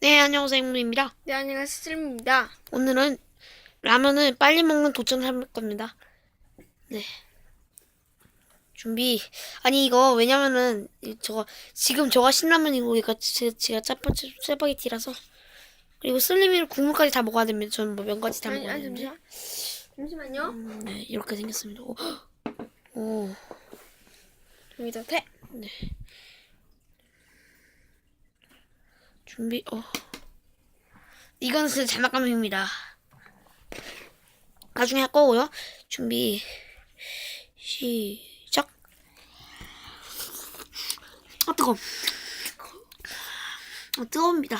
네, 안녕하세요, 행문입니다. 네, 안녕하세요. 슬입니다. 오늘은 라면을 빨리 먹는 도전을 할 겁니다. 네. 준비. 아니, 이거, 왜냐면은, 이- 저거, 지금 저가 신라면이고, 이거 제, 제가 짜파게, 짜파게티라서. 그리고 슬리미를 국물까지 다 먹어야 됩니다. 저는 뭐 면까지 다 아니, 먹어야 아니, 되는데. 잠시만. 잠시만요. 음, 네, 이렇게 생겼습니다. 오, 오, 여기다 태. 준비, 어. 이건 진짜 장난감입니다. 나중에 할 거고요. 준비, 시작. 아, 뜨거. 아, 뜨거웁니다.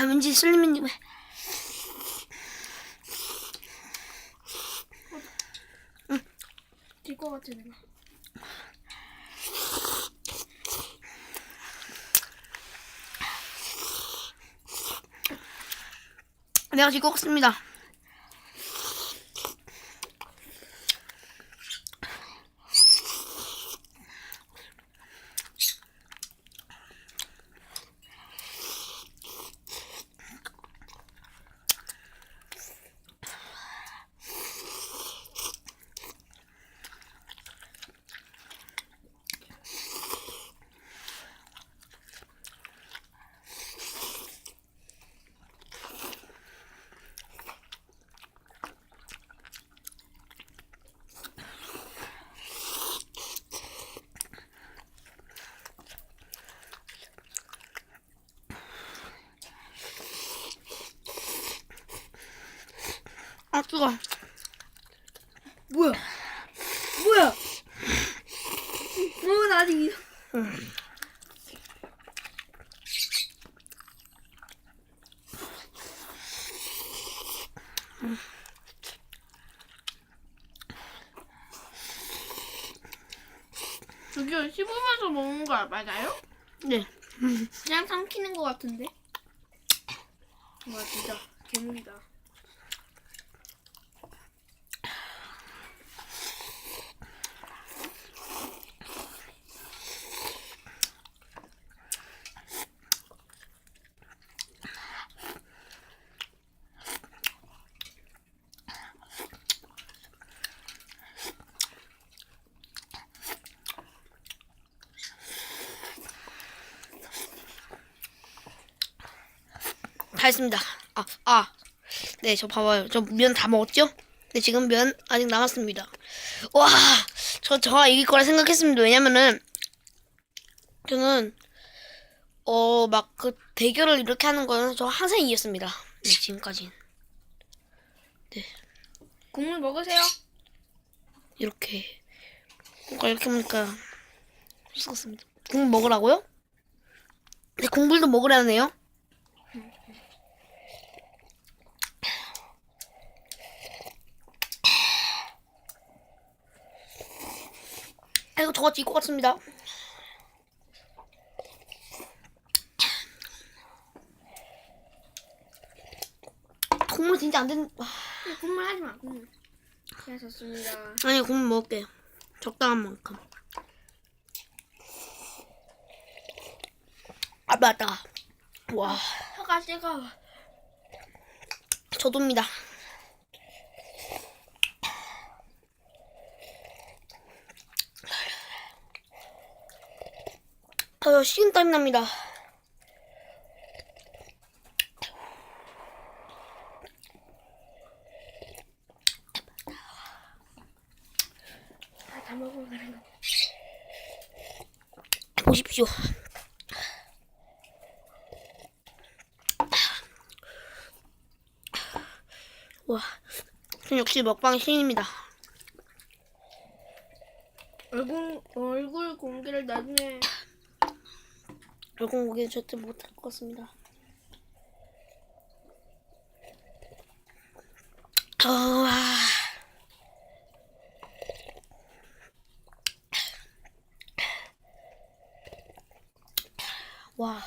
아, 왠지 슬리미님. 딜것 같아, 내가. 내가 질것 같습니다. 아, 뜨거. 뭐야? 뭐야? 어, 나 아직. 이- 저기요, 씹으면서 먹는 거 맞아요? 네. 그냥 삼키는 거 같은데? 와, 진짜. 괴물이다. 다 했습니다. 아, 아. 네, 저 봐봐요. 저 면 다 먹었죠? 네, 지금 면 아직 남았습니다. 와, 저, 저가 이길 거라 생각했습니다. 왜냐면은, 저는, 어, 막 그 대결을 이렇게 하는 거는 저 항상 이겼습니다. 네, 지금까지. 국물 먹으세요. 이렇게. 뭔가 이렇게 보니까, 썩었습니다. 국물 먹으라고요? 네, 국물도 먹으라네요. 아, 이거 저거 질것 같습니다. 국물 진짜 안 되는, 와. 국물 하지 마, 국물. 잘 졌습니다. 아니, 국물 먹을게요. 적당한 만큼. 아, 맞다. 와, 혀가 뜨거워. 저도입니다. 아유, 식은땀이 납니다. 다, 다 먹어가는 거. 보십시오. 와, 전 역시 먹방 신입니다. 얼굴 얼굴 공개를 나중에 붉은 고기는 절대 못할 것 같습니다. 어, 와. 와.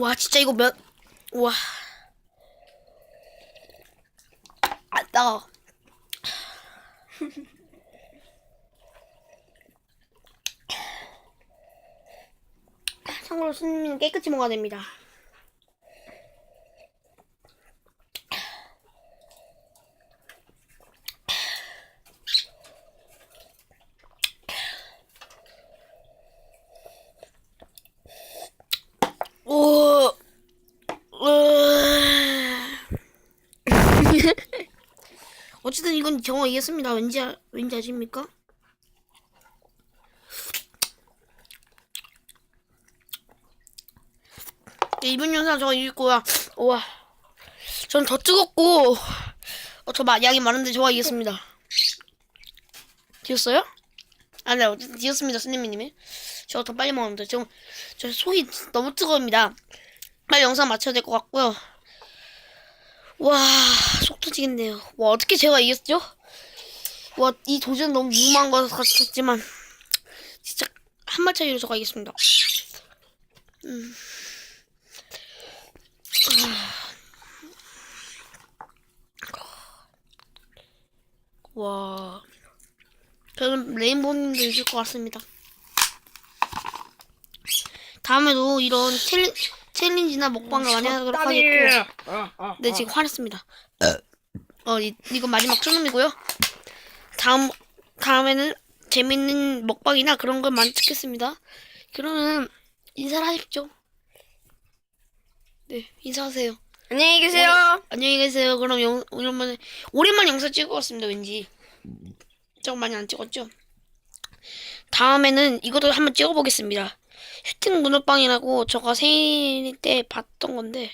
와 진짜 이거 몇 와. 아 따가워. 참고로 손님은 깨끗이 먹어야 됩니다. 오. 으아. 이건 정화 이겼습니다. 왠지 아- 왠지 아십니까? 네, 이번 영상 저가 이겼고요. 우와. 전 더 뜨겁고 어, 저 마, 양이 많은데 저가 이겼습니다. 뒤었어요? 아, 네, 어쨌든 뒤었습니다, 스님이님이. 저가 더 빨리 먹었는데 지금 저 속이 너무 뜨거웁니다. 빨리 영상 마쳐야 될 것 같고요. 와, 속 터지겠네요. 와, 어떻게 제가 이겼죠? 와, 이 도전 너무 무모한 것 같았지만, 진짜 한 발 차이로 저가 이겼습니다. 음. 와, 저는 레인보우님도 이길 것 같습니다. 다음에도 이런 챌린, 챌린지나 먹방을 많이 하도록 하겠고, 어, 네, 지금 화냈습니다. 어, 이, 이건 마지막 추놈이고요. 다음, 다음에는 재밌는 먹방이나 그런 걸 많이 찍겠습니다. 그러면 인사를 하십시오. 네, 인사하세요. 안녕히 계세요. 안녕히 계세요. 그럼 영, 오랜만에, 오랜만에 영상 같습니다, 왠지. 좀 많이 안 찍었죠? 다음에는 이것도 한번 찍어보겠습니다. 슈팅 문어빵이라고 저가 생일 때 봤던 건데.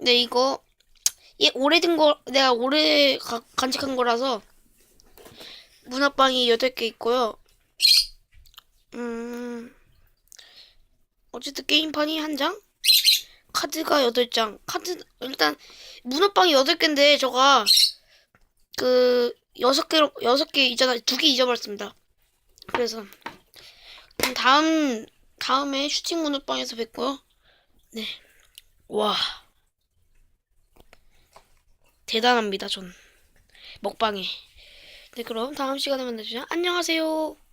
네, 이거, 예, 오래된 거, 내가 오래 가- 간직한 거라서, 문어빵이 8개 있고요. 음, 어쨌든 게임판이 한 장? 카드가 8장. 카드, 일단, 문어빵이 8개인데, 저가, 그, 6개로, 6개 있잖아. 2개 잊어버렸습니다. 그래서, 그럼 다음, 다음에 슈팅 문어빵에서 뵙고요. 네. 와. 대단합니다, 전. 먹방에. 네, 그럼 다음 시간에 만나주죠. 안녕하세요.